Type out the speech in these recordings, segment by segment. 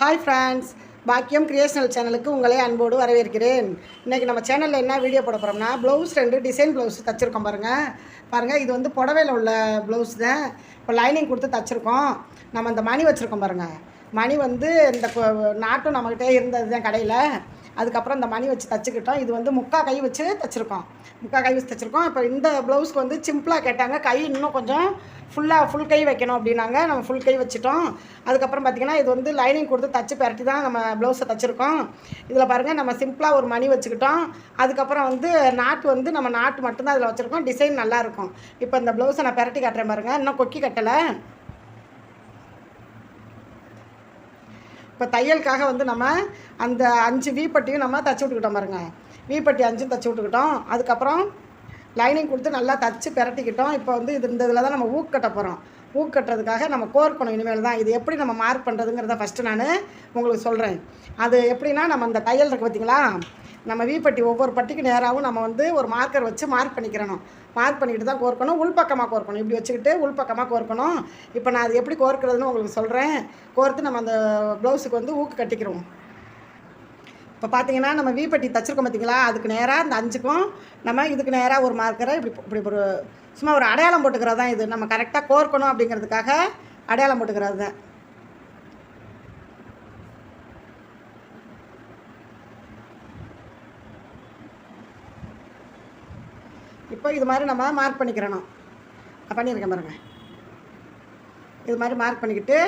Hi friends பாக்கியம் creational சேனலுக்கு உங்களை அன்போடு வரவேற்கிறேன். இன்றைக்கி நம்ம சேனலில் என்ன வீடியோ போட போகிறோம்னா ப்ளவுஸ் ரெண்டு டிசைன் ப்ளவுஸ் தச்சுருக்கோம் பாருங்கள் பாருங்கள் இது வந்து புடவையில் உள்ள ப்ளவுஸ் தான். இப்போ லைனிங் கொடுத்து தச்சுருக்கோம். நம்ம இந்த மணி வச்சுருக்கோம் பாருங்கள் மணி வந்து இந்த நாட்டும் நம்மக்கிட்டே இருந்தது தான் கடையில். அதுக்கப்புறம் இந்த மணி வச்சு தச்சுக்கிட்டோம். இது வந்து முக்கா கை வச்சு தச்சுருக்கோம். முக்கா கை வச்சு தச்சுருக்கோம். இப்போ இந்த ப்ளவுஸ்க்கு வந்து சிம்பிளாக கேட்டாங்க. கை இன்னும் கொஞ்சம் ஃபுல்லாக ஃபுல் கை வைக்கணும் அப்படின்னாங்க. நம்ம ஃபுல் கை வச்சுட்டோம். அதுக்கப்புறம் பார்த்திங்கன்னா இது வந்து லைனிங் கொடுத்து தச்சு பரட்டி தான் நம்ம ப்ளவுஸை தச்சுருக்கோம். இதில் பாருங்கள் நம்ம சிம்பிளாக ஒரு மணி வச்சுக்கிட்டோம். அதுக்கப்புறம் வந்து நாட்டு வந்து நம்ம நாட்டு மட்டும்தான் அதில் வச்சுருக்கோம். டிசைன் நல்லாயிருக்கும் இப்போ இந்த ப்ளவுஸை நான் பரட்டி காட்டுறேன் பாருங்கள் இன்னும் கொக்கி கட்டலை. இப்போ தையலுக்காக வந்து நம்ம அந்த அஞ்சு வீப்பட்டியும் நம்ம தச்சு விட்டுக்கிட்டோம் பாருங்க. வீப்பட்டி அஞ்சும் தச்சு விட்டுக்கிட்டோம். அதுக்கப்புறம் லைனிங் கொடுத்து நல்லா தச்சு பிரட்டிக்கிட்டோம். இப்போ வந்து இது இந்த இதில் தான் நம்ம ஊக்கட்ட போகிறோம் ஊக்கட்டுறதுக்காக நம்ம கோர்க்கணும் இனிமேல் தான் இது எப்படி நம்ம மார்க் பண்ணுறதுங்கிறத ஃபஸ்ட்டு நான் உங்களுக்கு சொல்கிறேன் அது எப்படின்னா நம்ம அந்த தையல் இருக்குது பார்த்தீங்களா நம்ம வீப்பட்டி ஒவ்வொரு பட்டிக்கு நேராகவும் நம்ம வந்து ஒரு மார்க்கர் வச்சு மார்க் பண்ணிக்கிறணும். மார்க் பண்ணிக்கிட்டு தான் கோர்க்கணும் உள்பக்கமாக கோர்க்கணும் இப்படி வச்சுக்கிட்டு உள்பக்கமாக கோர்க்கணும் இப்போ நான் அது எப்படி கோர்க்கிறதுன்னு உங்களுக்கு சொல்கிறேன் கோர்த்து நம்ம அந்த ப்ளவுஸுக்கு வந்து ஊக்கு கட்டிக்கிறோம் இப்போ பார்த்தீங்கன்னா நம்ம வீப்பட்டி தச்சிருக்கோம் பார்த்தீங்களா? அதுக்கு நேராக இந்த அஞ்சுக்கும் நம்ம இதுக்கு நேராக ஒரு மார்க்கரை இப்படி இப்படி ஒரு சும்மா ஒரு அடையாளம் போட்டுக்கிறது தான் இது. நம்ம கரெக்டாக கோர்க்கணும் அப்படிங்கிறதுக்காக அடையாளம் போட்டுக்கிறது தான். இப்போ இது மாதிரி நம்ம மார்க் பண்ணிக்கிறணும். பண்ணியிருக்கேன் பாருங்கள் இது மாதிரி மார்க் பண்ணிக்கிட்டு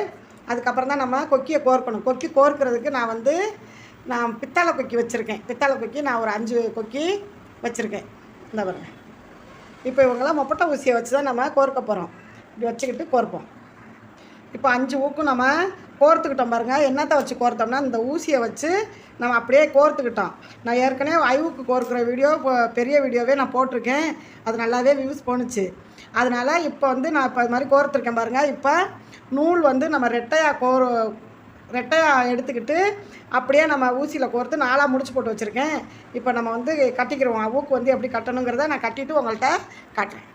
அதுக்கப்புறம் தான் நம்ம கொக்கியை கோர்க்கணும் கொக்கி கோர்க்கிறதுக்கு நான் வந்து நான் பித்தளை கொக்கி வச்சுருக்கேன். பித்தளை கொக்கி நான் ஒரு அஞ்சு கொக்கி வச்சுருக்கேன். இந்த பாருங்க. இப்போ இவங்களாம் மொப்பட்டை ஊசியை வச்சு தான் நம்ம கோர்க்க போகிறோம் இப்படி வச்சுக்கிட்டு கோர்ப்போம். இப்போ அஞ்சு ஊக்கும் நம்ம கோர்த்துக்கிட்டோம் பாருங்கள் என்னத்தை வச்சு கோர்த்தோம்னா இந்த ஊசியை வச்சு நம்ம அப்படியே கோர்த்துக்கிட்டோம். நான் ஏற்கனவே ஐவுக்கு கோர்க்குற வீடியோ இப்போ பெரிய வீடியோவே நான் போட்டிருக்கேன். அது நல்லாவே வியூஸ் போணுச்சு. அதனால் இப்போ வந்து நான் இப்போ இது மாதிரி கோர்த்துருக்கேன் பாருங்கள் இப்போ நூல் வந்து நம்ம ரெட்டையாக கோர் ரெட்டையாக எடுத்துக்கிட்டு அப்படியே நம்ம ஊசியில் கோர்த்து நாலாக முடிச்சு போட்டு வச்சுருக்கேன். இப்போ நம்ம வந்து கட்டிக்கிறோம். ஊக்கு வந்து எப்படி கட்டணுங்கிறத நான் கட்டிட்டு உங்கள்கிட்ட காட்டுறேன்.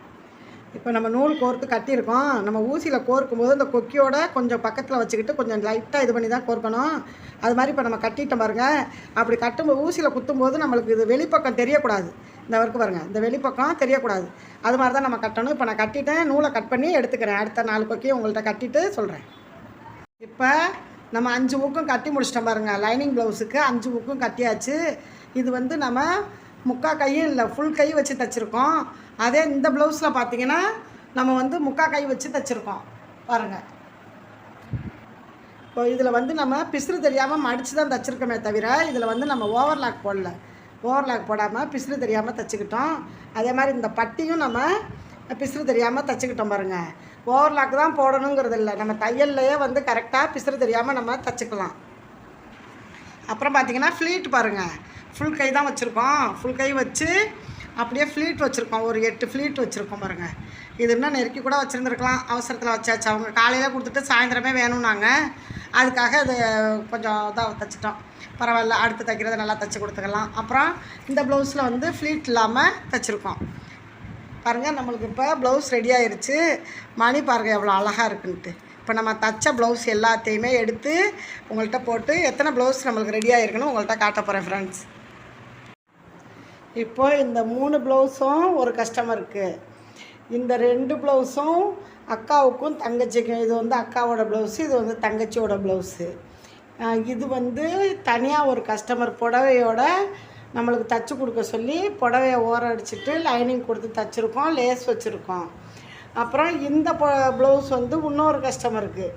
இப்போ நம்ம நூல் கோர்த்து கட்டியிருக்கோம். நம்ம ஊசியில் கோர்க்கும் போது இந்த கொக்கியோட கொஞ்சம் பக்கத்தில் வச்சுக்கிட்டு கொஞ்சம் லைட்டாக இது பண்ணி தான் கோர்க்கணும். அது மாதிரி இப்போ நம்ம கட்டிட்டோம் பாருங்கள் அப்படி கட்டும்போது ஊசியில் குத்தும்போது நம்மளுக்கு இது வெளிப்பக்கம் தெரியக்கூடாது. இந்த வரைக்கும் பாருங்கள் இந்த வெளிப்பக்கம் தெரியக்கூடாது. அது மாதிரி தான் நம்ம கட்டணும். இப்போ நான் கட்டிட்டேன். நூலை கட் பண்ணி எடுத்துக்கிறேன். அடுத்த நாலு கொக்கியும் உங்கள்கிட்ட கட்டிட்டு சொல்கிறேன் இப்போ நம்ம அஞ்சு ஊக்கும் கட்டி முடிச்சிட்டோம் பாருங்க. லைனிங் ப்ளவுஸுக்கு அஞ்சு ஊக்கும் கட்டியாச்சு. இது வந்து நம்ம முக்கா கையும் இல்லை ஃபுல் கை வச்சு தைச்சிருக்கோம். அதே இந்த ப்ளவுஸில் பார்த்தீங்கன்னா நம்ம வந்து முக்கா கை வச்சு தைச்சிருக்கோம். பாருங்கள் இப்போ இதில் வந்து நம்ம பிசுறு தெரியாமல் மடித்து தான் தைச்சிருக்கோமே தவிர இதில் வந்து நம்ம ஓவர்லாக் போடல. ஓவர்லாக் போடாமல் பிசுறு தெரியாமல் தைச்சிக்கிட்டோம். அதே மாதிரி இந்த பட்டியும் நம்ம பிசுறு தெரியாமல் தைச்சிக்கிட்டோம் பாருங்கள் ஓவர்லாக் தான் போடணுங்கிறது இல்லை. நம்ம தையல்லையே வந்து கரெக்டாக பிசுறு தெரியாமல் நம்ம தச்சுக்கலாம். அப்புறம் பார்த்திங்கன்னா ஃப்ளீட் பாருங்கள் ஃபுல் கை தான் வச்சுருக்கோம். ஃபுல் கை வச்சு அப்படியே ஃப்ளீட் வச்சுருக்கோம். ஒரு எட்டு ஃப்ளீட் வச்சுருக்கோம் பாருங்கள் இது இன்னும் நெருக்கி கூட வச்சுருந்துருக்கலாம். அவசரத்தில் வச்சாச்சு. அவங்க காலையில் கொடுத்துட்டு சாயந்தரமே வேணும்னாங்க. அதுக்காக அது கொஞ்சம் இதாக தைச்சிட்டோம். பரவாயில்ல. அடுத்து தைக்கிறத நல்லா தைச்சி கொடுத்துக்கலாம். அப்புறம் இந்த ப்ளவுஸில் வந்து ஃப்ளீட் இல்லாமல் தைச்சிருக்கோம். பாருங்கள் நம்மளுக்கு இப்போ ப்ளவுஸ் ரெடி ஆயிடுச்சு மணி பாருங்கள் எவ்வளோ அழகாக இருக்குன்ட்டு. இப்போ நம்ம தச்ச ப்ளவுஸ் எல்லாத்தையுமே எடுத்து உங்கள்கிட்ட போட்டு எத்தனை ப்ளவுஸ் நம்மளுக்கு ரெடி ஆகிருக்குன்னு உங்கள்கிட்ட காட்ட போகிறேன் ஃப்ரெண்ட்ஸ் இப்போ இந்த மூணு ப்ளவுஸும் ஒரு கஸ்டமருக்கு இந்த ரெண்டு ப்ளவுஸும் அக்காவுக்கும் தங்கச்சிக்கும். இது வந்து அக்காவோட ப்ளவுஸு இது வந்து தங்கச்சியோட ப்ளவுஸு இது வந்து தனியாக ஒரு கஸ்டமர் புடவையோட நம்மளுக்கு தச்சு கொடுக்க சொல்லி புடவைய ஓர அடிச்சுட்டு லைனிங் கொடுத்து தச்சுருக்கோம் லேஸ் வச்சுருக்கோம். அப்புறம் இந்த ப்ளவுஸ் வந்து இன்னொரு கஸ்டமருக்கு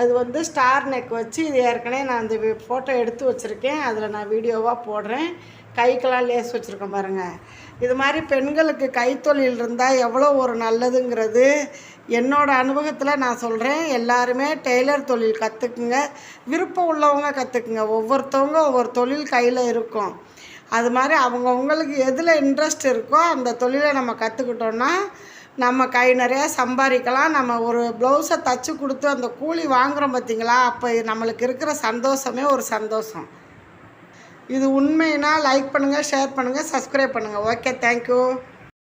அது வந்து ஸ்டார் நெக் வச்சு இது ஏற்கனவே நான் அந்த ஃபோட்டோ எடுத்து வச்சுருக்கேன். அதில் நான் வீடியோவாக போடுறேன். கைக்கெல்லாம் லேஸ் வச்சுருக்கேன் பாருங்கள் இது மாதிரி பெண்களுக்கு கைத்தொழில் இருந்தால் எவ்வளோ ஒரு நல்லதுங்கிறது என்னோடய அனுபவத்தில் நான் சொல்கிறேன் எல்லாருமே டெய்லர் தொழில் கற்றுக்குங்க விருப்பம் உள்ளவங்க கற்றுக்குங்க ஒவ்வொருத்தவங்க ஒவ்வொரு தொழில் கையில் இருக்கும். அது மாதிரி அவங்கவுங்களுக்கு எதில் இன்ட்ரெஸ்ட் இருக்கோ அந்த தொழிலை நம்ம கற்றுக்கிட்டோன்னா நம்ம கை நிறையா சம்பாதிக்கலாம். நம்ம ஒரு ப்ளவுஸை தச்சு கொடுத்து அந்த கூலி வாங்குகிறோம் பார்த்தீங்களா அப்போ நம்மளுக்கு இருக்கிற சந்தோஷமே ஒரு சந்தோஷம். இது உண்மைனா லைக் பண்ணுங்கள் ஷேர் பண்ணுங்கள் சப்ஸ்கிரைப் பண்ணுங்கள் ஓகே தேங்க்யூ